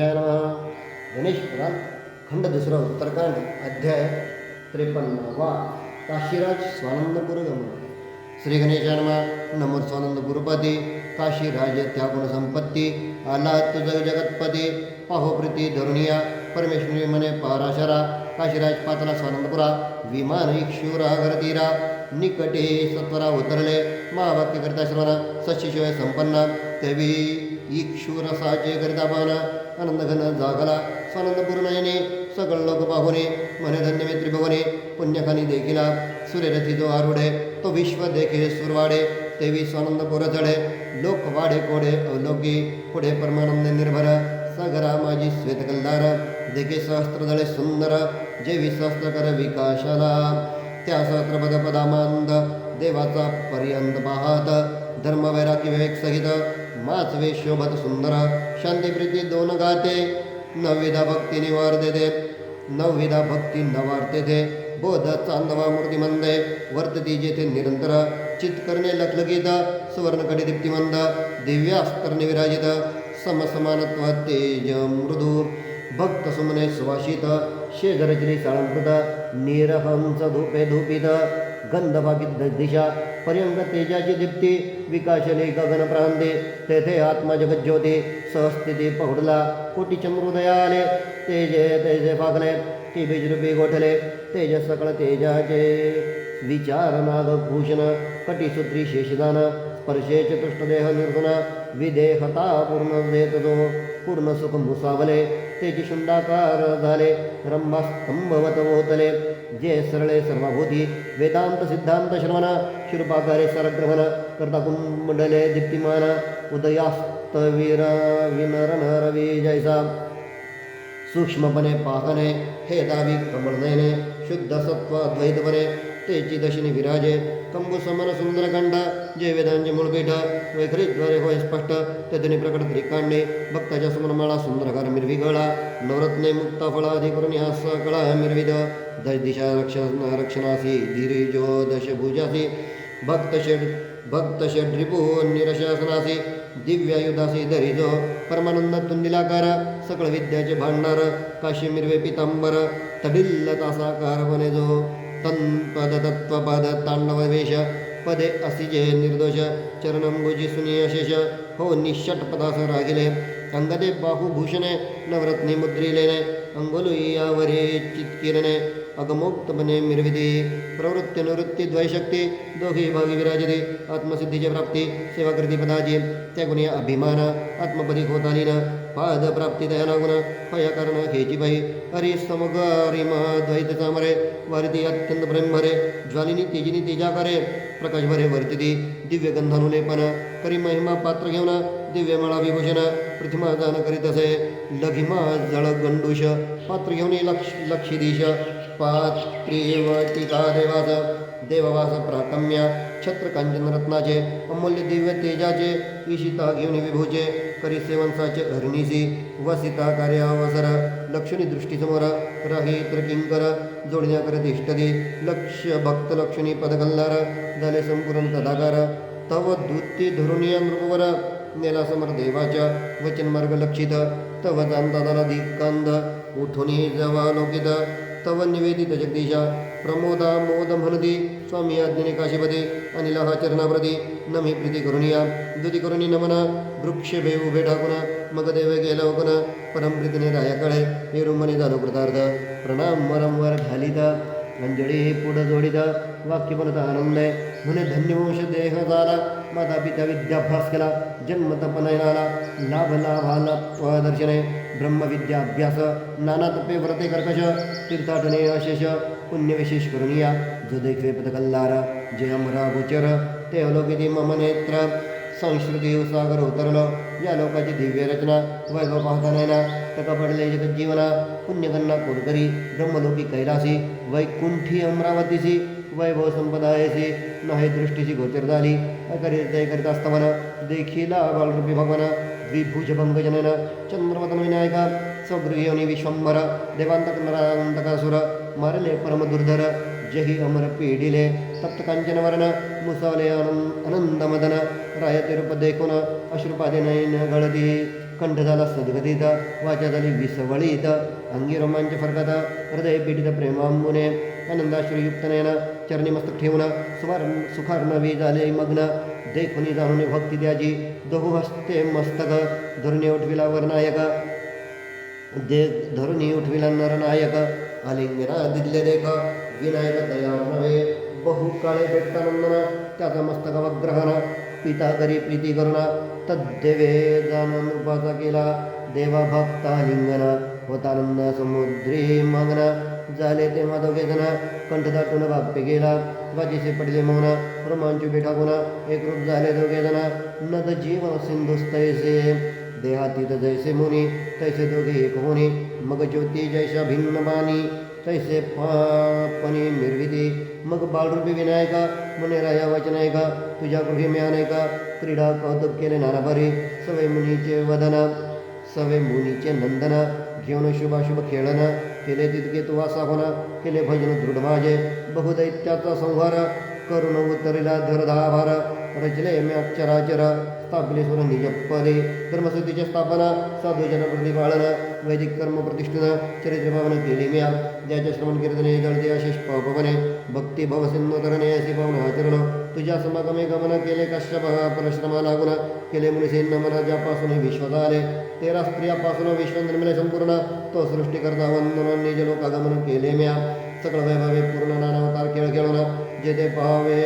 गणेशाय नमः गणेश पुराण खंड दुसरा, उत्तरकांड, अध्याय त्रेपन्नावा काशीराज स्वानंदपुर गमन श्री गणेशाय नमः। नमो स्वानंद गुरुपती काशीराज त्यागुण संपत्ती आला तुझ जगतपती पाहो प्रीती धरुणिया, परमेश्वरी मने पाराशरा, काशीराज पातला स्वानंदपुरा, विमान इक्षुरा घरतीरा निकटे सत्वरा उतरले महावाक्य करता श्रवण सशिशिवाय संपन्न तेवी इक्षुरसाचे करिता पाहना आनंद घन जागला स्वानंदपूर नयने सगळ लोक पाहुणे म्हणे धन्य मे त्रिभुवने पुण्यखानी देखिला सूर्यरथी जो आरुडे तो विश्व देखे सुरवाडे, तेवी स्वानंदपूर जडे लोक वाडे कोडे अवलोकी, पुढे परमानंद निर्भर, सगरा माझी श्वेत कल्लार देखे सहस्त्रदळे सुंदर, जेवी सहस्त्रकर विकाशाला, त्या सहस्त्रपद पदामांद देवाचा पर्यंत पाहत धर्म वैराग्य विवेक सहित माच वे शोभत सुंदर शांती प्रीती दोन गाते। नवविधा भक्ती निवार देते नवविधा भक्ती नवारते बोध चांदवा मूर्तिमंदे वर्तती जेथे निरंतर। चित करणे लखलखित सुवर्णकडे दीप्तिमंद। दिव्यास्तर विराजित। समसमानत्व तेज मृदू। भक्त सुमने सुवासित शेजरजरी साळंकृत निरहंस धूपे धूपित। गंधभागित दिशा पर्यंत तेजाची दीप्ती विकासले गगन प्रांते तेथे आत्मा जगज्योती सहस्थिती पहुडला कोटीचे हृदयाले तेजे तेजे फागले की बीजरूपी गोठले तेज सकळ तेजाचे विचार नागभूषण कटिसूत्री शेषदान, स्पर्शे चतुष्टदेह निर्गुण विदेहता पूर्ण देत पूर्ण सुख मुसावले तेची जे सरळे सर्वभूती। वेदांत सिद्धांत श्रवण शिरूपाकारे सरग्रहण करता कुंडले दीप्तिमान उदयास्त विनरन विनर नरवी जैसा। सूक्ष्मपणे पाहणे हे दावी कमळनयने शुद्ध सत्व अद्वैतपणे तेची दशिनी विराजे। कंबू समन सुंदरकांड जे वेदांचे मूळपीठ वैखरीद्वारे होय स्पष्ट तेथून प्रकट त्रिकांडे भक्ताच्या समनमाळा सुंदरकार मिरविगळा। नवरत्ने मुक्ता फळाधी करून ह्या सकळा दश रक्षण रक्षणासी धीरिजो दशभुजासी। भक्त षड भक्त षड्रिपू निरशासनासी। दिव्यायुधासी दरिजो। परमानंद तुंदिलाकार। सकळ विद्याचे भांडार। काशी मिरवे पितांबर। तडिल्ल तासाकार बने जो तन्पद तत्वपद तांडव वेश पदे असिजे निर्दोष। चरणं भुजि सुनियशेष हो निषट पदास रागिले। अंगदे बाहुभूषणे नवरत्नी मुद्रिलेने। अंगुलुयावरे चित्किरणे। अगमोक्तपणे मिरविधी प्रवृत्ती निवृत्ती द्वैशक्ती, दोघी भागी विराजते आत्मसिद्धीची प्राप्ती, सेवाकृती पदाची त्या गुणी अभिमान आत्मपदी होतालीन पाद प्राप्ती दयाना गुण हया कारण हेची बाई हरी समगारी महाद्वैत चामरे वारिती अत्यंत ब्रह्मरे, ज्वालिनी तेजिनी तेजाकारे प्रकाश भरे वर्तिती दिव्य गंधानुलेपन करी महिमा पात्र घेऊन दिव्य मळा विभूषण प्रतिमा दान करीत असे लघिमा जळ गंडूष पात्र घेऊन लक्ष लक्षिदीश पात्रीव देववास प्राकम्य छत्र कांचन रत्नाचे अमूल्य दिव्य तेजाचे, ईशिता घेऊन विभूचे करी सेवंसाचे हरणीसी वसिता कार्यावसर लक्षणी दृष्टीसमोर राहित्र किंकर, जोडण्या करत लक्ष भक्त लक्षणी पदकल्लार झाले संपूर्ण तदाकार तव दूती धरुणीय नृपवर, नेला समर देवाच्या वचन मार्ग लक्षित, तव जाणता झाला दिकांद उठुनी जवा लोकित तव निवेदित जगदीशा, प्रमोदा मोद म्हणती स्वामी आज्ञने काशीपदे अनिल चरणाप्रती नमी प्रीती करुनिया दुती करुणी नमना, वृक्ष भे उभे ठाकुन मग देव गेला ओकन परमप्रीतीने रायाकडे हे रुमने झालो कृतार्थ प्रणाम वरंवर घालित अंजळी हे पुढं जोडित, वाक्य बनत आनंद म्हणे धन्यवंश देह झाला, माता पिता विद्याभ्यास जन्म तपनयनाला, लाभ लाभाला त्वदर्शने ब्रह्मविद्या अभ्यास नाना तपे व्रते कर्कश, तीर्थाटने अशेष पुण्य विशेष करुनिया जो देखवे पदकल्लार जय अमरा गोचर ते अलोकिती मम नेत्र संस्कृती सागर उतरलं या लोकाची दिव्य रचना वैभव पाहता नैना तका पडले जगज्जीवना पुण्यगन्ना कोरकरी ब्रह्मलोकी कैलासी, वैकुंठी अमरावतीसी वैभव संपदायसी नाही दृष्टीची गोचर झाली अकरित करीत असताना देखीला बालरूपी भगवान, द्विभुज भंगजनन, चंद्रवदन विनायका स्वगृहियोनी विश्वंभर देवांतक नरांतकासुर मारले परम दुर्धर, जही अमर पीडिले तप्त कांचन वर्ण मुसावले आनंद आनंद मदन राय तिरुप देखून अश्रुपादे नयन गळती कंठ झाला सद्गतीत वाचा झाली विसवळीत, अंगी रोमांच फरकत, हृदय पीडित प्रेमांबुने आनंदाश्रयुक्त नयन चरणी मस्तक ठेवून सुवार झाले मग्न देखुनी जाणून भक्ती द्याजी दोहू हस्ते मस्तक धरुणी उठविला वरनायक दे धरुणी उठविला नरनायक आलिंगना दिदले देख विनायक दया नव्हे बहु काळे भेटतानंदन त्याचा मस्तक वग्रहण पिता करी प्रीती करुण तद्देवे जाणून केला देवा भक्ता लिंगन होतानंद समुद्री मग्न दाटून बाप्पे गेला. वाजीसे पडले मौन, रोमांचू बेठाकून एकरूप झाले दोघे जण नद जीवन सिंधुस्तैसे देहातीत जैसे मुनी, तैसे दोघे एक होणी. मग ज्योति जैसा भिन्न बाणी तैसे पापणी निर्विधी मग बाळरूपी विनायका मुने राया वचनायका, तुझ्या गृही मी अनेका क्रीडा कौतुक केले नाना बरे सवय मुनीचे वदन, सवे मुनीचे नंदन, घेऊन शुभाशुभ खेळन केले तितके तो वासा होना केले भजन दृढ माझे बहुदैत्याचा संहार, करुण उतरिला धरधाभार रचले मी अक्षराचर स्थापले सुर निजपदे धर्मसुद्धीची स्थापना साधू जन प्रतिपालन, वैदिक कर्म प्रतिष्ठित चरित्र भावना केली म्या ज्याच्या श्रवण कीर्तने जळते अशेष पापवने, भक्ती भव सिंधू तरणे असे पावन आचरण, तुझ्या समागमे गमन केले कश्यप, परश्रमा लागून, केले मुनिसे नमन ज्यापासून विश्व झाले तेरा स्त्रियापासून विश्व निर्मिले संपूर्ण तो सृष्टी करता वंदन निज लोकागमन केले म्या सकळ वैभवे पूर्ण नानावतार खेळ खेळून, जेथे पाहावे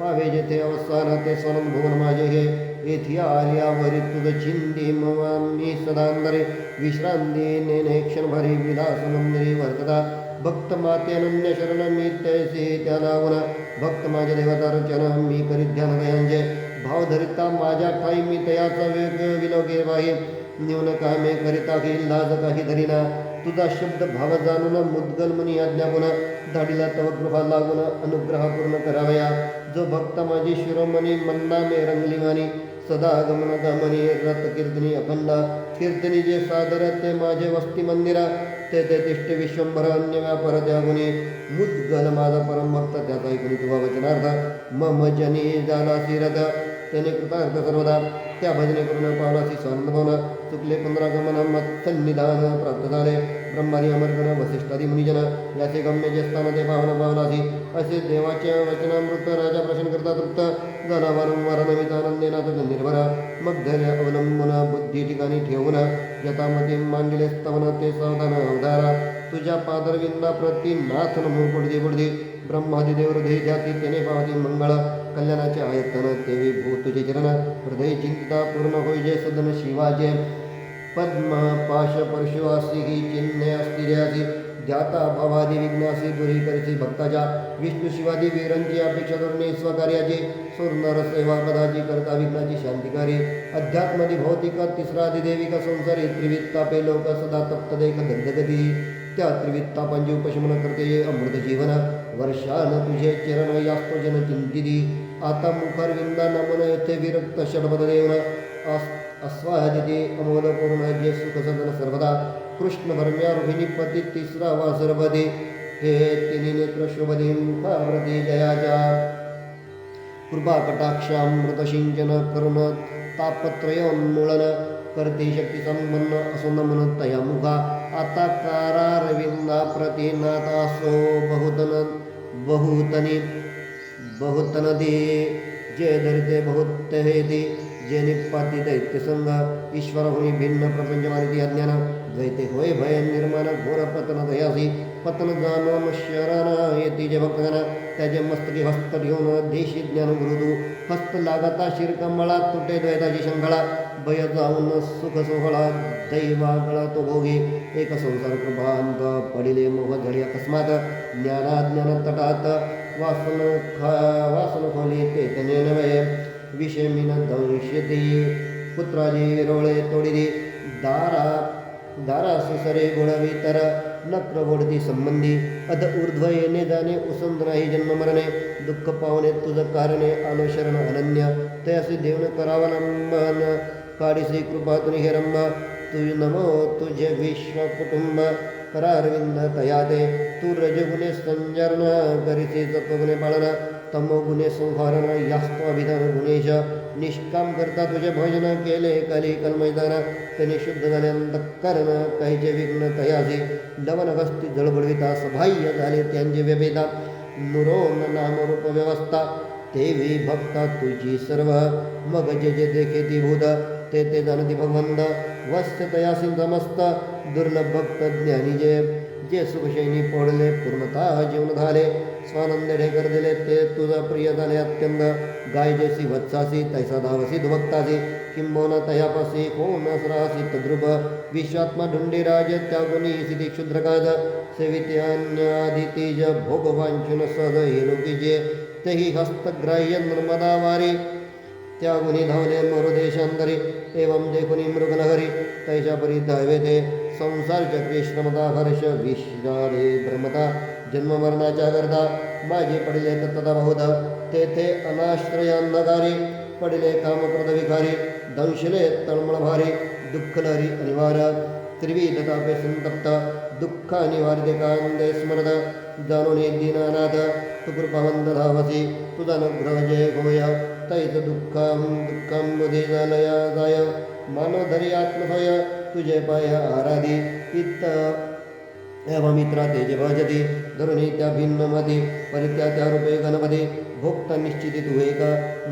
पावे जेथे अवस्थान ते स्वनंद भुवन माझे हे येथे आर्यावरी तुझ चिंदी मी सदांदरे विश्रांती नेने क्षणभरी विलास मंदिरी वर्तता भक्त माते अनन्य शरण मी तैसे त्या लावून भक्त माझ्या ठाई मी तयाचा वेग विलोके वाही। न्यून कामे करिता घेईल लाज काही धरीना। तुझा शब्द भाव जाणून मुद्गल मुनी आज्ञापन धाडीला तव गृहा लागून अनुग्रह पूर्ण करावया। जो भक्त माझी शिरोमणी मन्ना मे रंगली मानी सदा गमन गमनी रत कीर्तनी जे सादर, ते माझे वस्ती मंदिरा ते ते तिष्ठ विश्वंभर अन्य व्यापार त्यागुणी मुद्गल माझा परम भक्त, त्याचा ऐकून तुझा वचनार्थ। मम जनी झाला शिरद त्याने कृतार्थ सर्वदा। त्या भजने करून पावलासी स्वानंद भावना। चुकले पंधरा गमन मत सन्निधान प्राप्त झाले। ब्रह्मादी अमरगण, वसिष्ठादी मुनिजन याचे गम्य जे स्थान ते भावना पावलासी असे देवाचे वचनामृत राजा प्रश्न करता तृप्त। झाला वारंवार आनंदेनाथ निर्भर। मग धैर्य अवलंबून ठिकाणी ठेवून, यथामती मांडले स्तवन ते सावधान अवधारा तुझ्या पादरविंदा प्रती नाथ नमो पुढदी पुढदी ब्रह्मादी देव हृदय जाती तेने पाहती मंगळ। कल्याणाचे आयतन तेवी भूत तुझे चरण। हृदय चिंता पूर्ण होई सदन शिवाचे पद्म पाश परशुवासी ही चिन्हे अस्थिर्यासी ध्याता भवादी विघ्नासी दुरी करीसी भक्ताच्या विष्णू शिवादी वीरांची अपेक्षा करणे स्वकार्याची सुरनर सेवा पदाची करता विघ्नाची शांतिकारी अध्यात्मदी भौतिक तिसरा देविक संसारी त्रिवित्तापे लोक सदा तप्त देख दग्धगती त्या त्रिवित्तापांची उपशमन करते अमृत जीवन वर्षान तुझे चरण यास्तो जन चिंतिती आता मुखारविंदा नमन येथे विरक्त षडपद देवन अस अस्वादिती अमोल पूर्ण जे सुख सदन सर्वदा कृष्ण भरम्या रोहिणी पती हे तिन्ही नेत्र शुभदी मुखावृती जयाच्या कृपा कटाक्षामृत सिंचन करुण तापत्रयोन्मूलन करते शक्ती संपन्न तया मुखा। आता कारारविंदा प्रतिनाथासो बहुतन बहुतनी बहुतन दे जे जे निपाती दैत्य संघ ईश्वर होई भिन्न प्रपंच मानिती अज्ञान द्वैते होय भय निर्माण घोर पतन दयासी। पतन जाणून शरण येते जे भक्तगण मस्तकी हस्त देशी ज्ञान गुरुदू हस्त लागता शिरकंबळा तुटे द्वैताची शंखळा भय जाऊन सुख सोहळा दैवागळा तो भोगी। एक संसार कृपांत पडिले मोह ते नव्हे विषमिन दंशती पुत्राजी रोळे तोडिली दारा दारा सुसरे गुणवितर नक्र ओढती संबंधी अध ऊर्ध्व येणे जाणे उसंत नाही जन्म मरणे दुःख पावणे तुझ कारणे आलो नमो विश्व कुटुंब करारविंद तयाते तू रजगुणे संजरण करीसी तत्वगुणे पाळन तमो गुणे संहारण यास्तो अभिधान गुणेश निष्काम करता तुझे भजन केले कली कलमैदान त्याने शुद्ध झाले अंतःकरण काहीचे विघ्न तयाचे लवण गस्ती जळबळविता सबाह्य झाले त्यांचे व्यभेदा नुरोन नामरूप व्यवस्था तेवी भक्ता तुझी सर्व मग जे जे देखे ती भूत ते ते जाणती भगवंत समस्त दुर्लभ भक्त ज्ञानी जे सुखशैनी पडले पूर्णता जीवन झाले स्वानंद ढेकर दिले ते, तुझा प्रिय झाले अत्यंत। गाय जैसी वत्सासी, तैसा धावसी, दुभक्तासी। किंबोना तयापासी कोण असरासी, तद्रुप। विश्वात्मा ढुंडीराज त्यागुनी सिद्धी क्षुद्रकाज सेविते अन्यादितेज भोगवांचन सद हे लोकीजे तेही हस्तग्राह्य नर्मदा वारी। त्यागुनी धावले मरुदेशांतरी एवं देखुनी मृगनगरी तैच्या परी धावे ते संसार चक्री श्रमता हर्ष विषादे भ्रमता जन्ममरणाच्या करता माझे पडले तत्तदा बहुधा, तेथे अनाश्रयांधकारी पडले कामप्रद विकारी, दंशले तळमळ भारी दुःख लहरी अनिवार त्रिविध तापे संतप्त, दुःख अनिवार्य कांदे स्मरद जाणून दीनानाथ तू कृपावंत धावसी तुझा जय होय तैत दुःखम दुःखम बुधी जालया जाय मानोधरी तुझे पाय आराधी। इत्त एवमित्रा तेजे भजती धरुणी त्या भिन्नमती परित्या त्या रूपे गणपती भोक्ता निश्चिती तू एक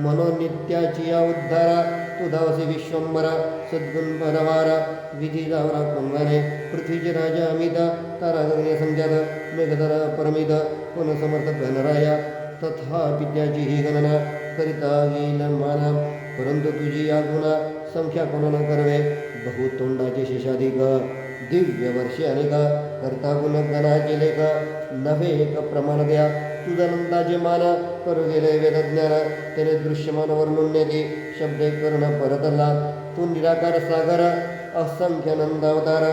मनोनित्याची या उद्धारा, तू धावसी विश्वंभरा सद्गुण पदवारा विधी जावरा कुंभाने पृथ्वीचे राजा अमित तारा गगने संख्यात मेघधरा परमित, पुन समर्थ गणराया तथा विद्याची ही गणना। करिता येईल माना परंतु तुझी या गुणा संख्या कोणाला करवे बहुतोंडाचे शेषाधिक, दिव्य वर्षे अनेक, करता गुण गणाचे लेख नव्हे एक प्रमाण द्या तुझा नंदाचे मान करू गेले वेदज्ञान त्याने दृश्यमान वर्णून नेते शब्द कर्ण परतला तू निराकार सागर, असंख्य नंदावतार,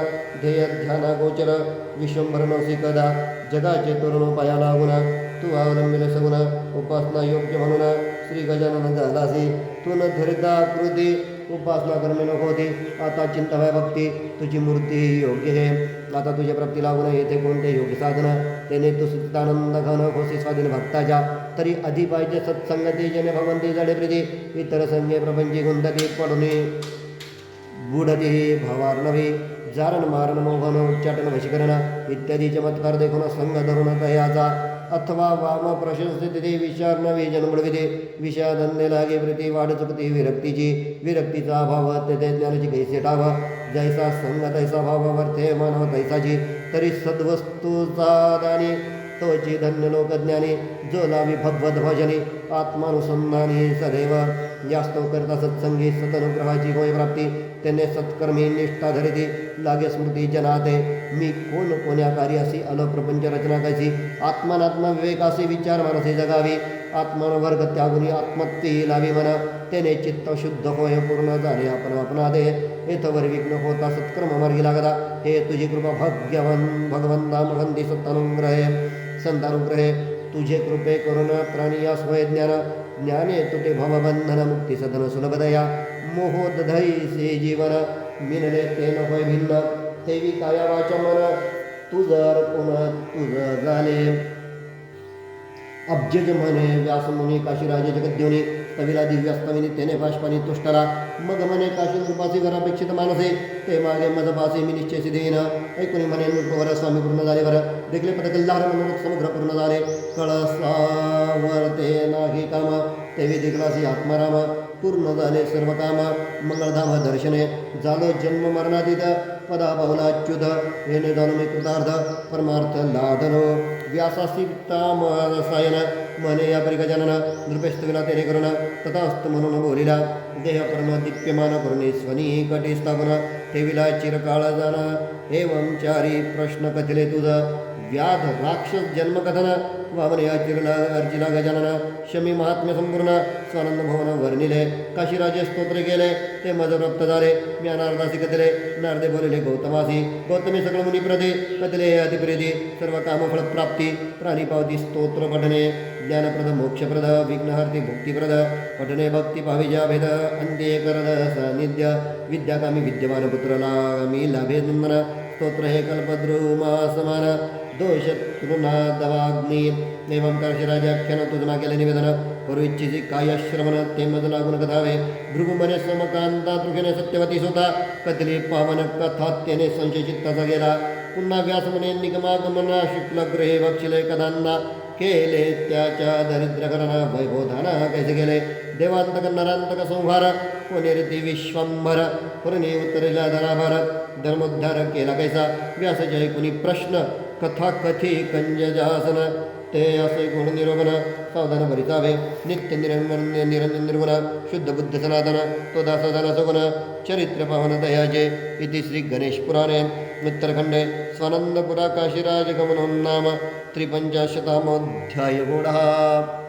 ध्येय ध्याना गोचर, विश्वंभर नवसी कदा जगाचे तरुण पाया लागून तू अवलंबिल सगुण, उपासना योग्य म्हणून श्री गजानन झालासी तू न धरिता कृती, उपासना करणे नको होती, आता चिंता भय भक्ती, तुझी मूर्ती योग्य आहे आता तुझ्या प्राप्ती लागून येथे कोणते योग्य साधन? त्याने तू सुचितानंद घन होसी स्वाधीन भक्ताच्या तरी पाहिजे सत्संगती जने भगवंती जडे प्रीती, इतर संगे प्रपंची गुंतती पडणे बुडती भावार्णवी जारण मारण मोहन, उच्चाटन वशीकरण इत्यादी चमत्कार देखून संघ धरून तयाचा नवे जन्मविते विषादन्य लागे प्रति वाढ चुकती विरक्तीची विरक्ति अभाव तेथे ज्ञानाची कैसे ठाव। जैसा संग तैसा भाव वर्थे मानव तैसाची तरी सद्वस्तूचा दानी तोची धन्य लोकज्ञानी जो लावी भगवत भजनी आत्मानुसंधानी सदैव। यास्तव करता सत्संगी सदनुग्रहाची होय प्राप्ती त्याने सत्कर्मी निष्ठा धरिती, लागे स्मृती जनाते। मी कोण, कोण्या कार्यासी अल प्रपंच रचना कशी आत्मनात्म विवेकासी विचार मानसी जगावी। वर्ग त्यागुनी आत्मत्ती लावी मना त्याने चित्त शुद्ध होय, पूर्ण झाले आपण आपणा दे येथवर विघ्न होता सत्कर्म मार्गी लागला हे तुझी कृपा भाग्यवन भगवंता महंती सत्तानुग्रहे संतानुग्रहे तुझे कृपे करुण, प्राणी या स्वय ज्ञान, ज्ञाने तुटे भवबंधन मुक्ती सदन सुलभदया। मोहोदधई से जीवन मिनले ते नको भिन्न। तेवी काया वाचा मन तुझर पुन्हा तुझ झाले अब्जज म्हणे व्यासमुनी काशीराजे जगद्योनी। कविला दिव्यास्तविनी तेने पाशपानी तुष्टला मग म्हणे काशी नृपासी वर अपेक्षित मानसे ते मागे मज पासे मी निश्चय देईन ऐकून म्हणे, नृपवर स्वामी पूर्ण झाले वर देखले पद कल्लार म्हणून समुद्र पूर्ण झाले. कळसावरते नाही काम तेवी देखलासी आत्माराम, पूर्ण झाले सर्व काम, मंगळधाम दर्शने, झालो जन्म मरणातीत, पदा बहुलाच्युत येणे जाणून कृतार्थ, परमार्थ लादनो व्यासासी ताम रसायन मने या परिगजानन नृपेस्तविला तेरे करुण तथास्त म्हणून बोलिला देह कर्ण दीप्यमान करुणे स्वनी कटे स्थापन ठेविला चिरकाळ जाण एवं चारी प्रश्न कथिले तुझ व्याध राक्षस जन्मकथन, वामनया चिरला अर्जिला गजानन, शमी महात्म्य संपूर्ण, स्वानंद भवन वर्णिले, काशीराजे स्तोत्र केले, ते मज प्राप्त झाले ज्ञानार्दासी कथले, नारदे बोलिले, गौतमासी, गौतमी सकळ मुनी प्रदे कथले अतिप्रेदी सर्व कामफळ प्राप्ती प्राणी पावती स्तोत्र पठने, ज्ञानप्रद, मोक्षप्रद, विघ्नहर्ती भुक्तिप्रद पठणे भक्ती भाविजा भेद अंत्ये करद सानिध्य विद्याकामी विद्यमान पुत्रला मी लाभे नंदन, स्तोत्र हे कल्पद्रुमा समान दोष तृणादवाग्नी एवं कर्षराजाख्यान तुझमा केले निवेदन करू इच्छिसी काय श्रवण ते मज लागून कथावे भृगुमने समकांता तृखेने सत्यवती सुता कथिली पावन कथा त्याने संशय चित्ताचा गेला पुन्हा व्यास म्हणे निगमागमना शुक्लग्रहे वक्षिले कदांना केले त्याच्या दरिद्रकरणा वैभोधाना कैसे गेले देवांतक नरांतक संहार कोणी विश्वंभर पुरणी उत्तरेला धराभार धर्मोद्धार केला कैसा व्यास जय कुणी प्रश्न कथा कथि कंजजासन ते असे गुण निरोगन, सावधान भरितावे नित्य निरंजन निरंजन निर्गुण, शुद्ध बुद्ध सनातन तो दासदान सगुण, चरित्र पवन दयाजे इति श्री गणेश पुराणे, उत्तरखंडे, स्वानंदपुरा काशीराज गमनोन्नाम त्रिपंचाशतामोध्याय गूढः